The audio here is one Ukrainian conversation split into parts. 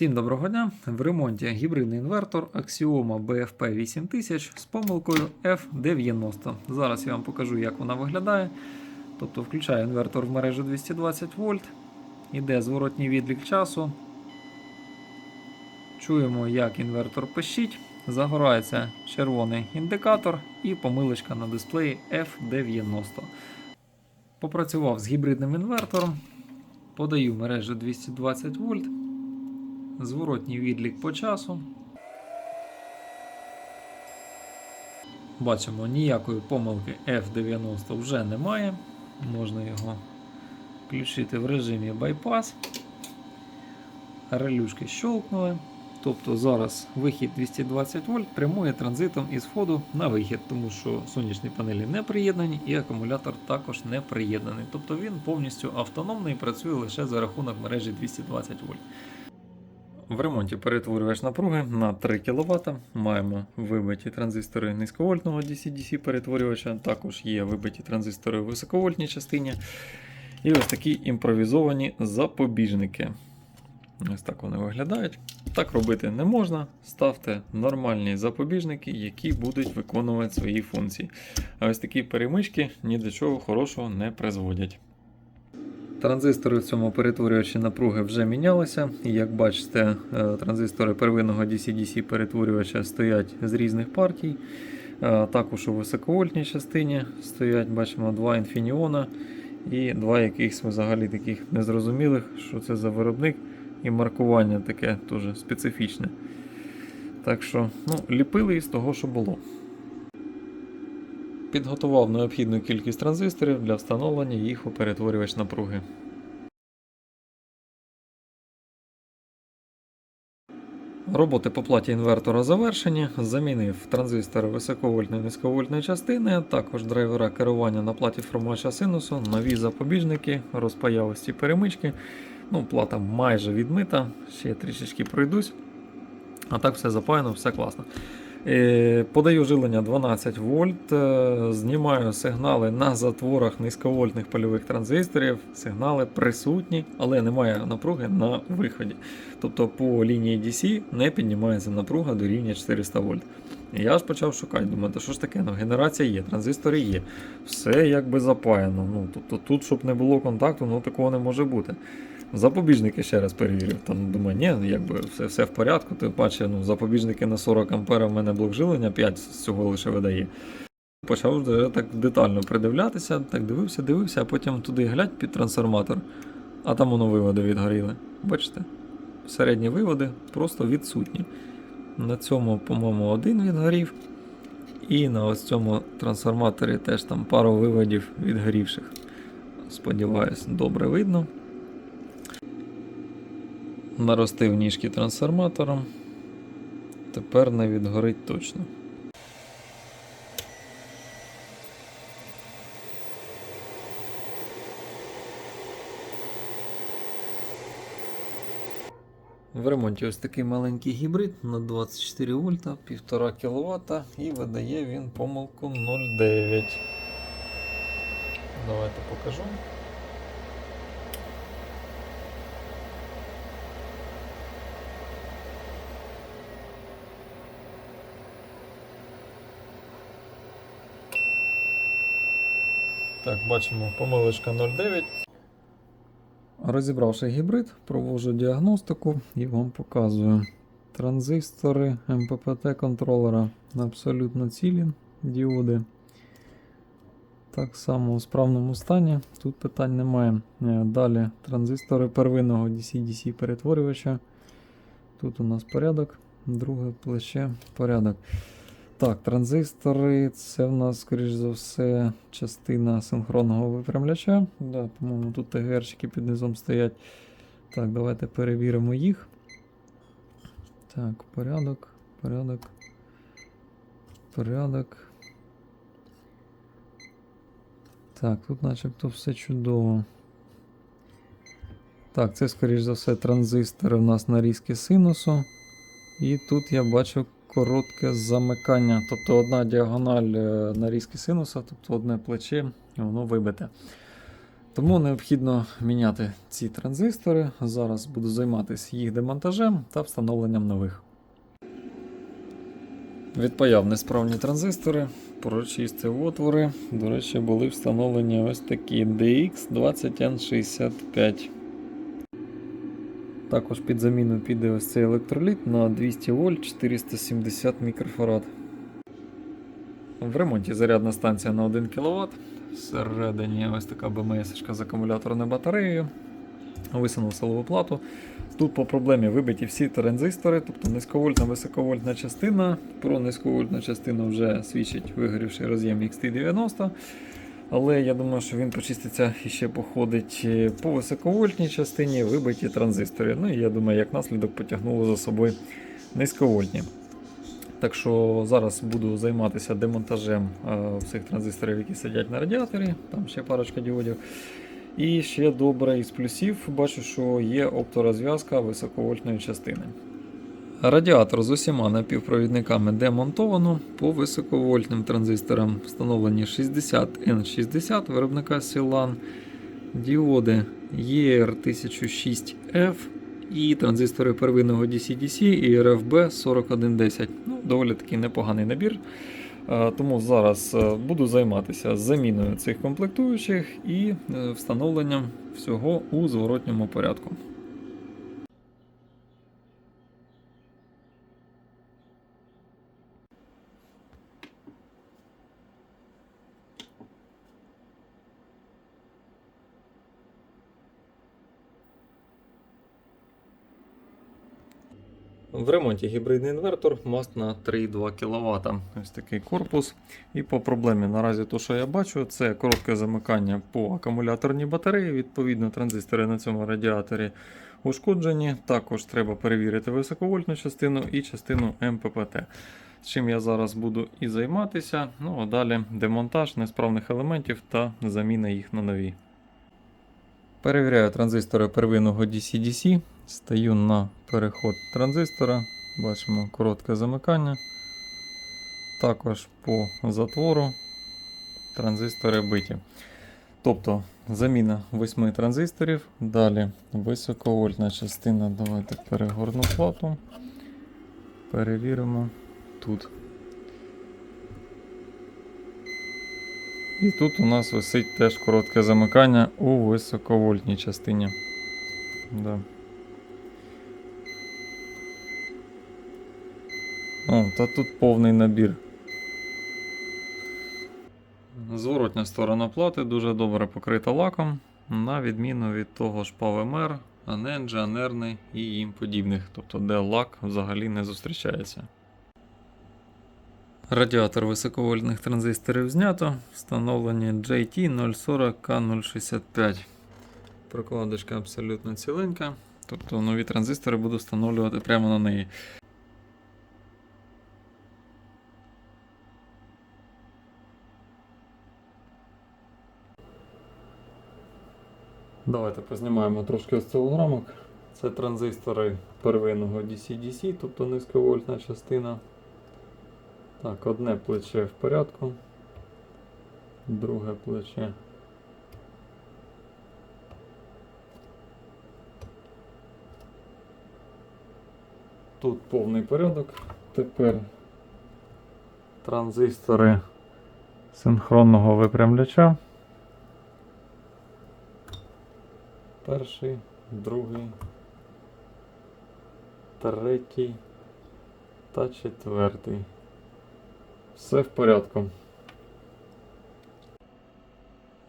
Всім доброго дня! В ремонті гібридний інвертор Axioma BFP 8000 з помилкою F90. Зараз я вам покажу, як вона виглядає. Тобто включаю інвертор в мережу 220 вольт, іде зворотній відлік часу. Чуємо, як інвертор пищить, загорається червоний індикатор і помилочка на дисплеї F90. Попрацював з гібридним інвертором, подаю мережу 220 вольт зворотній відлік по часу. Бачимо, ніякої помилки F90 вже немає. Можна його включити в режимі байпас. Релюшки щолкнули. Тобто зараз вихід 220 вольт прямує транзитом із входу на вихід, тому що сонячні панелі не приєднані і акумулятор також не приєднаний. Тобто він повністю автономний і працює лише за рахунок мережі 220 вольт. В ремонті перетворювач напруги на 3 кВт. Маємо вибиті транзистори низьковольтного DC-DC перетворювача, також є вибиті транзистори в високовольтній частині. І ось такі імпровізовані запобіжники. Ось так вони виглядають. Так робити не можна. Ставте нормальні запобіжники, які будуть виконувати свої функції. А ось такі перемички ні до чого хорошого не призводять. Транзистори в цьому перетворювачі напруги вже мінялися. Як бачите, е, транзистори первинного DC-DC перетворювача стоять з різних партій. Е, Також у високовольтній частині стоять, бачимо, два інфініона і два якихось взагалі таких незрозумілих, що це за виробник, і маркування таке теж специфічне. Так що, ну, ліпили із того, що було. Підготував необхідну кількість транзисторів для встановлення їх у перетворювач напруги. Роботи по платі інвертора завершені. Замінив транзистори високовольтної і низьковольтної частини, також драйвера керування на платі формувача синусу, нові запобіжники, розпаявості перемички. Ну, плата майже відмита, ще трішечки пройдусь. А так все запаяно, все класно. Е, Подаю жилення 12 вольт, е, знімаю сигнали на затворах низьковольтних польових транзисторів. Сигнали присутні, але немає напруги на виході. Тобто по лінії DC не піднімається напруга до рівня 400 вольт. Я ж почав шукати, думаю, та що ж таке? Ну, генерація є, транзистори є. Все якби запаяно. Ну, тобто тут, щоб не було контакту, ну такого не може бути. Запобіжники ще раз перевірив. Там думаю, ні, ну, якби все все в порядку. Тим паче, ну, запобіжники на 40 А в мене блок жилення 5 з цього лише видає. Почав вже так детально придивлятися, так дивився, дивився, а потім туди глядь під трансформатор, а там воно виводи відгоріли. Бачите? Середні виводи просто відсутні. На цьому, по-моєму, один відгорів. І на ось цьому трансформаторі теж там пару виводів відгорівших. Сподіваюсь, добре видно наростив ніжки трансформатором. Тепер не відгорить точно. В ремонті ось такий маленький гібрид на 24 вольта, 1,5 кВт і видає він помилку 0,9. Давайте покажу. Так, бачимо помилочка 0,9. Розібравши гібрид, провожу діагностику і вам показую. Транзистори МППТ контролера абсолютно цілі діоди. Так само у справному стані, тут питань немає. Е, Далі транзистори первинного DC-DC перетворювача. Тут у нас порядок, друге плече порядок. Так, транзистори це в нас, скоріш за все, частина синхронного випрямляча. Да, По-моєму, тут ТГРчики під низом стоять. Так, давайте перевіримо їх. Так, порядок, порядок. Порядок. Так, тут начебто все чудово. Так, це, скоріш за все, транзистори в нас на різки синусу. І тут я бачу коротке замикання. Тобто одна діагональ е, нарізки синуса, тобто одне плече, і воно вибите. Тому необхідно міняти ці транзистори. Зараз буду займатися їх демонтажем та встановленням нових. Відпаяв несправні транзистори, прочистив отвори. До речі, були встановлені ось такі DX20N65. Також під заміну піде ось цей електроліт на 200 вольт 470 мікрофарад. В ремонті зарядна станція на 1 кВт. Всередині ось така БМС з акумуляторною батареєю. Висунув силову плату. Тут по проблемі вибиті всі транзистори, тобто низьковольтна, високовольтна частина. Про низьковольтну частину вже свідчить вигорівший роз'єм XT90. Але я думаю, що він почиститься і ще походить е, по високовольтній частині, вибиті транзистори. Ну і я думаю, як наслідок потягнуло за собою низьковольтні. Так що зараз буду займатися демонтажем е, всіх транзисторів, які сидять на радіаторі, там ще парочка діодів. І ще добре із плюсів бачу, що є опторозв'язка високовольтної частини. Радіатор з усіма напівпровідниками демонтовано по високовольтним транзисторам встановлені 60N60 виробника Silan, діоди ER1006F і транзистори первинного DC-DC і RFB 4110. Ну, доволі такий непоганий набір. Е, Тому зараз е, буду займатися заміною цих комплектуючих і е, встановленням всього у зворотньому порядку. В ремонті гібридний інвертор маст на 3,2 кВт. Ось такий корпус. І по проблемі наразі то, що я бачу, це коротке замикання по акумуляторній батареї. Відповідно, транзистори на цьому радіаторі ушкоджені. Також треба перевірити високовольтну частину і частину МППТ. З чим я зараз буду і займатися. Ну а далі демонтаж несправних елементів та заміна їх на нові. Перевіряю транзистори первинного DC-DC. Стаю на переход транзистора. Бачимо коротке замикання. Також по затвору транзистори биті. Тобто заміна 8 транзисторів. Далі високовольтна частина. Давайте перегорну плату. Перевіримо тут. І тут у нас висить теж коротке замикання у високовольтній частині. Да. О, та тут повний набір. Зворотня сторона плати дуже добре покрита лаком, на відміну від того ж PowerMer, Anenja, Anerni і їм подібних, тобто де лак взагалі не зустрічається. Радіатор високовольтних транзисторів знято, встановлені JT040K065. Прокладочка абсолютно ціленька, тобто нові транзистори буду встановлювати прямо на неї. Давайте познімаємо трошки осцилограмок. Це транзистори первинного DC-DC, тобто низьковольтна частина. Так, одне плече в порядку, друге плече. Тут повний порядок. Тепер транзистори синхронного випрямляча. Перший, другий, третій та четвертий. Все в порядку.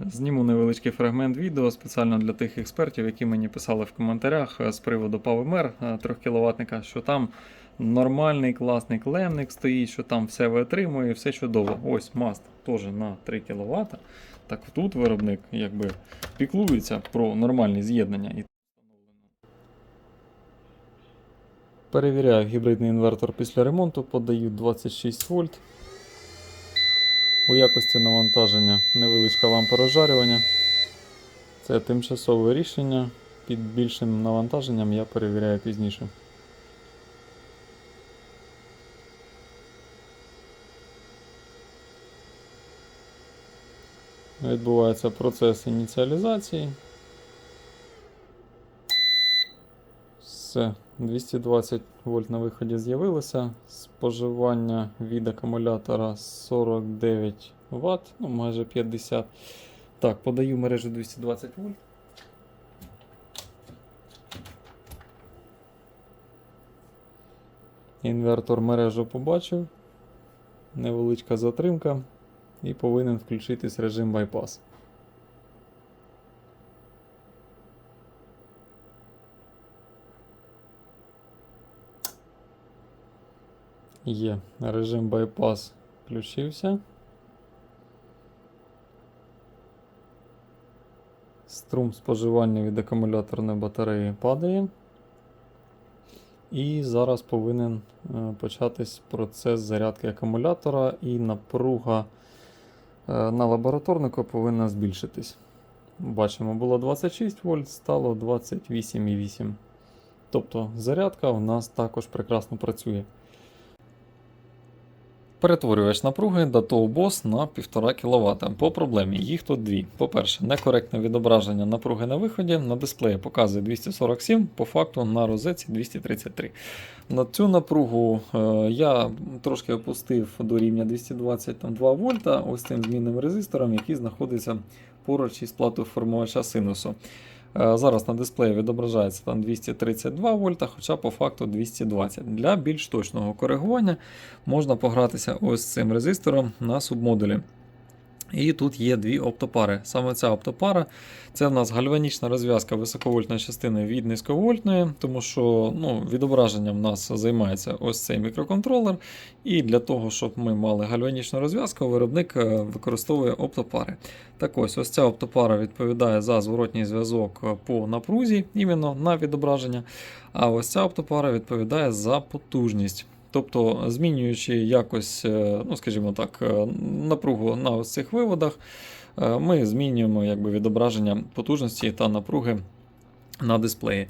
Зніму невеличкий фрагмент відео спеціально для тих експертів, які мені писали в коментарях е, з приводу PowerMer 3 кВт, що там нормальний класний клемник стоїть, що там все витримує, все чудово. Ось маст теж на 3 кВт. Так тут виробник якби піклується про нормальні з'єднання. І Перевіряю гібридний інвертор після ремонту, подаю 26 вольт. У якості навантаження невеличка лампа розжарювання. Це тимчасове рішення. Під більшим навантаженням я перевіряю пізніше. Відбувається процес ініціалізації. Все, 220 вольт на виході з'явилося. Споживання від акумулятора 49 Вт, ну майже 50. Так, подаю мережу 220 вольт. Інвертор мережу побачив. Невеличка затримка і повинен включитись режим байпас. Є режим байпас включився. Струм споживання від акумуляторної батареї падає. І зараз повинен е, початись процес зарядки акумулятора, і напруга на лабораторнику повинна збільшитись. Бачимо, було 26 вольт, стало 28,8. Тобто зарядка у нас також прекрасно працює. Перетворювач напруги Datto Boss на 1,5 кВт. По проблемі їх тут дві. По-перше, некоректне відображення напруги на виході. На дисплеї показує 247, по факту на розетці 233. На цю напругу е, я трошки опустив до рівня 222 вольта ось цим змінним резистором, який знаходиться поруч із платою формувача синусу. Е, Зараз на дисплеї відображається там 232 вольта, хоча по факту 220. Для більш точного коригування можна погратися ось цим резистором на субмодулі. І тут є дві оптопари. Саме ця оптопара це в нас гальванічна розв'язка високовольтної частини від низьковольтної, тому що ну, відображенням в нас займається ось цей мікроконтролер. І для того, щоб ми мали гальванічну розв'язку, виробник е, використовує оптопари. Так ось, ось ця оптопара відповідає за зворотній зв'язок по напрузі, іменно на відображення. А ось ця оптопара відповідає за потужність. Тобто, змінюючи якось, е, ну скажімо так, е, напругу на ось цих виводах, е, ми змінюємо якби, відображення потужності та напруги на дисплеї.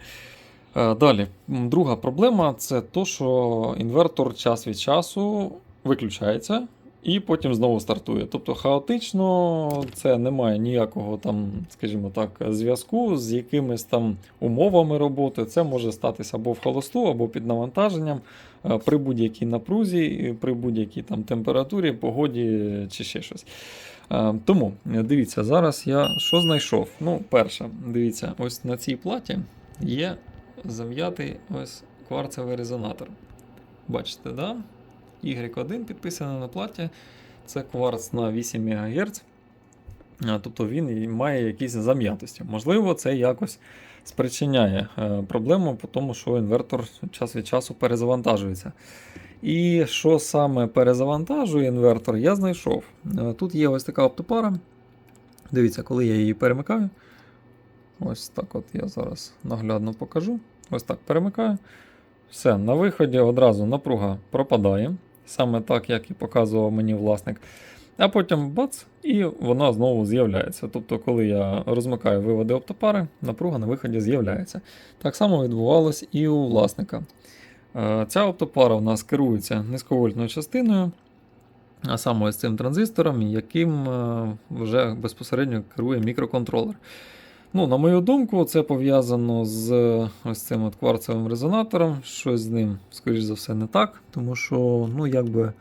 Далі, друга проблема це то, що інвертор час від часу виключається і потім знову стартує. Тобто хаотично це не має ніякого там, скажімо так, зв'язку з якимись там умовами роботи. Це може статися або в холосту, або під навантаженням е, при будь-якій напрузі, при будь-якій там температурі, погоді чи ще щось. Е, Тому дивіться, зараз я що знайшов? Ну, перше, дивіться, ось на цій платі є зам'ятий ось кварцевий резонатор. Бачите, да? Y1 підписаний на платі. Це кварц на 8 МГц. Тобто він має якісь зам'ятості. Можливо, це якось спричиняє е, проблему, тому що інвертор час від часу перезавантажується. І що саме перезавантажує інвертор, я знайшов. Е, Тут є ось така оптопара. Дивіться, коли я її перемикаю. Ось так от я зараз наглядно покажу. Ось так перемикаю. Все, на виході одразу напруга пропадає. Саме так, як і показував мені власник. А потім бац, і вона знову з'являється. Тобто, коли я розмикаю виводи оптопари, напруга на виході з'являється. Так само відбувалось і у власника. Е, Ця оптопара у нас керується низьковольтною частиною, а саме ось цим транзистором, яким е, вже безпосередньо керує мікроконтролер. Ну, на мою думку, це пов'язано з ось цим от кварцевим резонатором. Щось з ним, скоріш за все, не так, тому що, ну, якби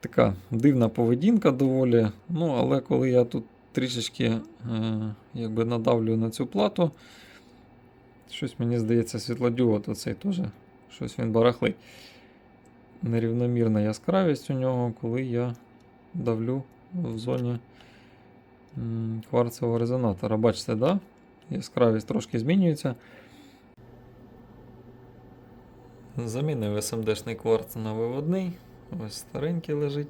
така дивна поведінка доволі. Ну, але коли я тут трішечки е, якби надавлю на цю плату, щось мені здається, світлодіод оцей теж щось він барахлить. Нерівномірна яскравість у нього, коли я давлю в зоні кварцевого резонатора. Бачите, да? яскравість трошки змінюється. Замінив SMD-шний кварц на виводний. Ось старенький лежить.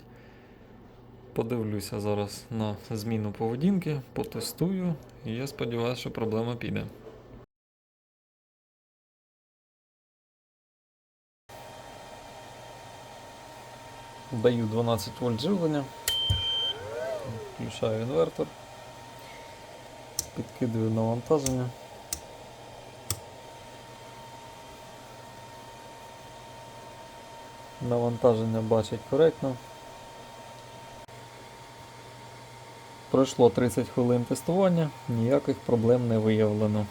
Подивлюся зараз на зміну поведінки, потестую, і я сподіваюся, що проблема піде. Даю 12 вольт живлення. Включаю інвертор. Підкидую навантаження. Навантаження бачить коректно. Пройшло 30 хвилин тестування, ніяких проблем не виявлено.